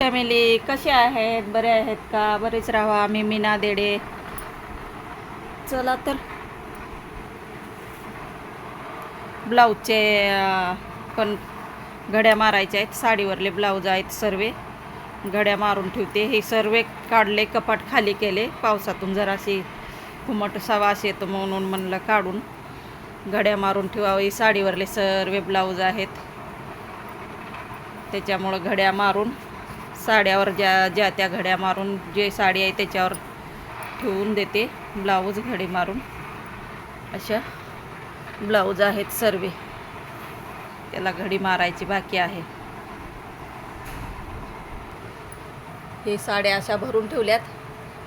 Family कसे आहेत? बरे आहेत का? बरेच राहा मी मीना देडे. चला तर. ब्लाऊजचे पण घड्या मारायच्या आहेत. साडीवरले ब्लाऊज आहेत सर्व. घड्या मारून ठेवते. हे सर्व काढले कपाट खाली केले. पावसातून जराशी कुमट सवास येतो म्हणून म्हणलं काढून. घड्या मारून ठेवावी. साडीवरले सर्व ब्लाऊज आहेत. त्याच्यामुळं घड्या मारून साड्यावर ज्या ज्या त्या घड्या मारून जे साडी आहे त्याच्यावर ठेवून देते. ब्लाऊज घडी मारून. अशा ब्लाऊज आहेत सर्व. त्याला घडी मारायची बाकी आहे. हे साड्या अशा भरून ठेवल्यात.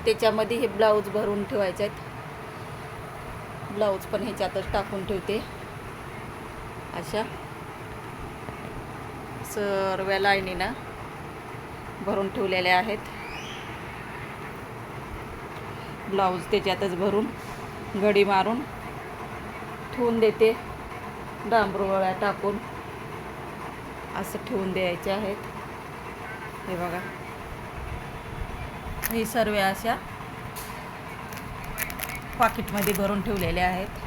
त्याच्यामध्ये हे ब्लाऊज भरून ठेवायचे आहेत. ब्लाऊज पण ह्याच्यातच टाकून ठेवते. अशा सर्व लाईनीनं भरून ठेवलेले आहेत. ब्लाऊज त्याच्यातच भरून घडी मारून ठेवून देते. डांबरोळ्या टाकून असं ठेवून द्यायचे आहेत. हे बघा. ही सर्व अशा पाकिटमध्ये भरून ठेवलेल्या आहेत.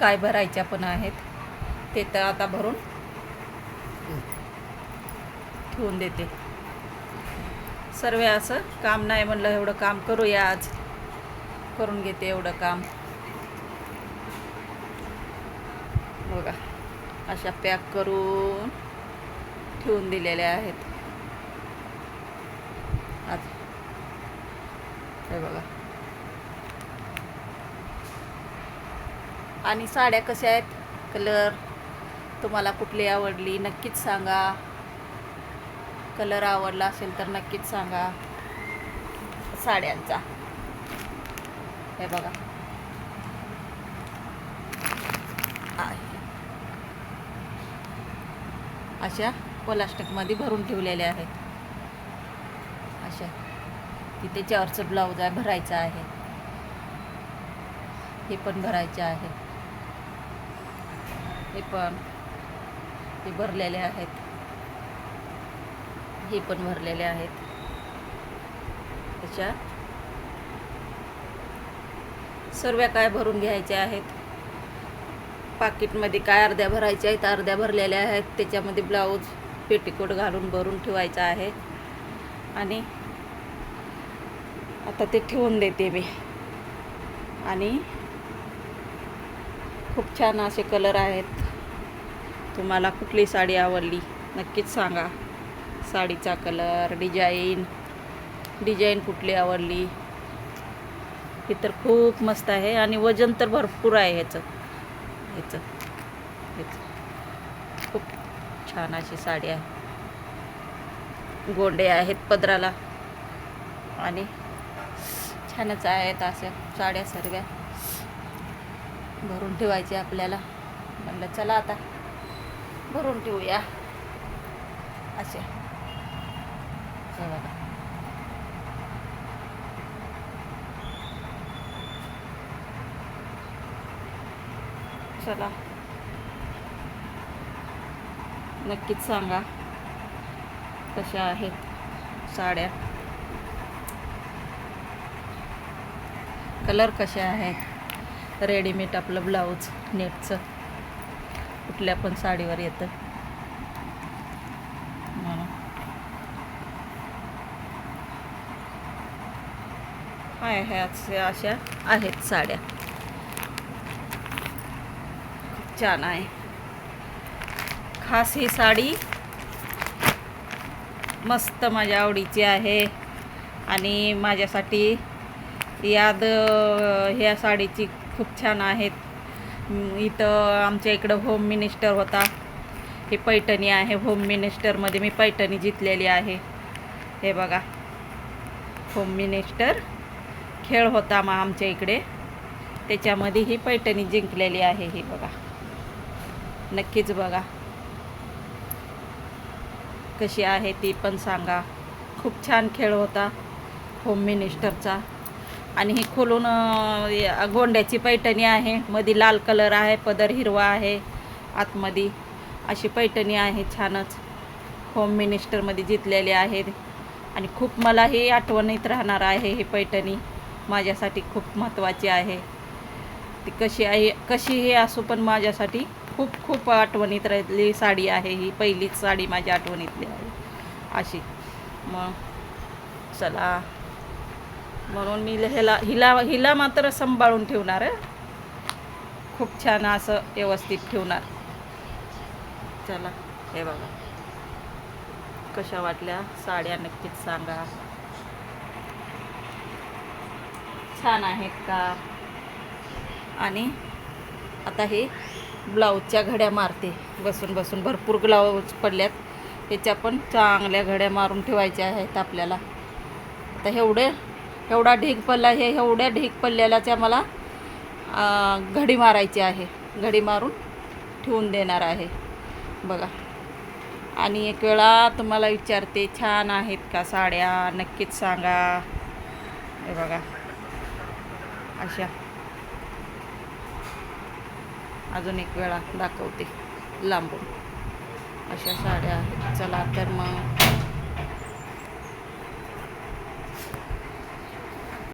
काय भरायच्या पण आहेत. ते तर आता भरून ठेवून देते. सर्व असं काम नाही म्हणलं एवढं काम करूया आज. करून घेते एवढं काम. बघा अशा पॅक करून ठेवून दिलेल्या आहेत. आज. हे बघा. आणि साड्या कशा आहेत? कलर तुम्हाला कुठली आवडली? नक्कीच सांगा. कलर आवडला असेल तर नक्कीच सांगा. साड्यांचा. हे बघा. आहे. अशा प्लास्टिकमध्ये भरून ठेवलेल्या आहेत. अशा. तिथे चारचं ब्लाऊज आहे भरायचं आहे. हे पण भरायचे आहे. हे पण. ते भरलेले आहेत. हे पण भरलेले आहेत. अशा सर्व काय भरून घ्यायचे आहेत? पाकिटमध्ये काय अर्ध्या भरायच्या आहेत? अर्ध्या भरलेल्या आहेत. त्याच्यामध्ये ब्लाऊज पेटीकोट घालून भरून ठेवायचा आहे. आणि आता ते ठेवून देते मी. आणि खूप छान असे कलर आहेत. तुम्हाला कुठली साडी आवडली नक्कीच सांगा. साडीचा कलर डिझाईन डिझाईन कुठली आवडली? ही तर खूप मस्त आहे आणि वजन तर भरपूर आहे ह्याचं. ह्याचं. ह्याचं. खूप छान अशी साडी आहे. गोंडे आहेत पदराला. आणि छानच आहेत अशा साड्या सर्व्या भरून ठेवायचे आपल्याला. म्हणलं चला आता भरून ठेवूया. अशा. हे बघा चला. नक्कीच सांगा कशा आहेत साड्या? कलर कसे आहेत? रेडीमेड आपलं ब्लाऊज नेटचं कुठल्या पण साडीवर येतं म्हणून आहे ह्या अशा आहेत साड्या. खूप छान आहे. खास ही साडी मस्त माझ्या आवडीची आहे. आणि माझ्यासाठी याद ह्या साडीची खूप छान आहेत. इथं आमच्या इकडं होम मिनिस्टर होता. ही पैठणी आहे होम मिनिस्टरमध्ये मी पैठणी जितलेली आहे. हे बघा होम मिनिस्टर खेळ होता मग आमच्या इकडे. त्याच्यामध्ये ही पैठणी जिंकलेली आहे ही बघा. नक्कीच बघा. कशी आहे ती पण सांगा. खूप छान खेळ होता. होम मिनिस्टरचा आणि ही खोलून गोंड्याची पैठणी आहे. मध्ये लाल कलर आहे पदर हिरवा आहे आतमध्ये अशी पैठणी आहे छानच. होम मिनिस्टरमध्ये जितलेली आहेत. आणि खूप मला ही आठवणीत राहणार आहे ही पैठणी. माझ्यासाठी खूप महत्त्वाची आहे. ती कशी आहे कशीही असो पण माझ्यासाठी खूप खूप आठवणीत राहिलेली साडी आहे. ही पहिलीच साडी माझ्या आठवणीतली आहे. अशी. मग चला. म्हणून मी ह्याला हिला हिला मात्र सांभाळून ठेवणार खूप छान असं व्यवस्थित ठेवणार. चला हे बघा. कशा वाटल्या साड्या नक्कीच सांगा. छान आहेत का? आणि आता हे ब्लाऊजच्या घड्या मारते. बसून बसून भरपूर ब्लाऊज पडल्यात. त्याच्या पण चांगल्या घड्या मारून ठेवायच्या आहेत आपल्याला. आता एवढे एवढा ढीग पल्ला हे एवढ्या ढीग पल्ल्यालाच्या मला घडी मारायची आहे. घडी मारून ठेवून देणार आहे. बघा. आणि एक वेळा तुम्हाला विचारते छान आहेत का साड्या? नक्कीच सांगा. हे बघा. अशा. अजून एक वेळा दाखवते. लांबून. अशा साड्या आहेत. चला तर मग.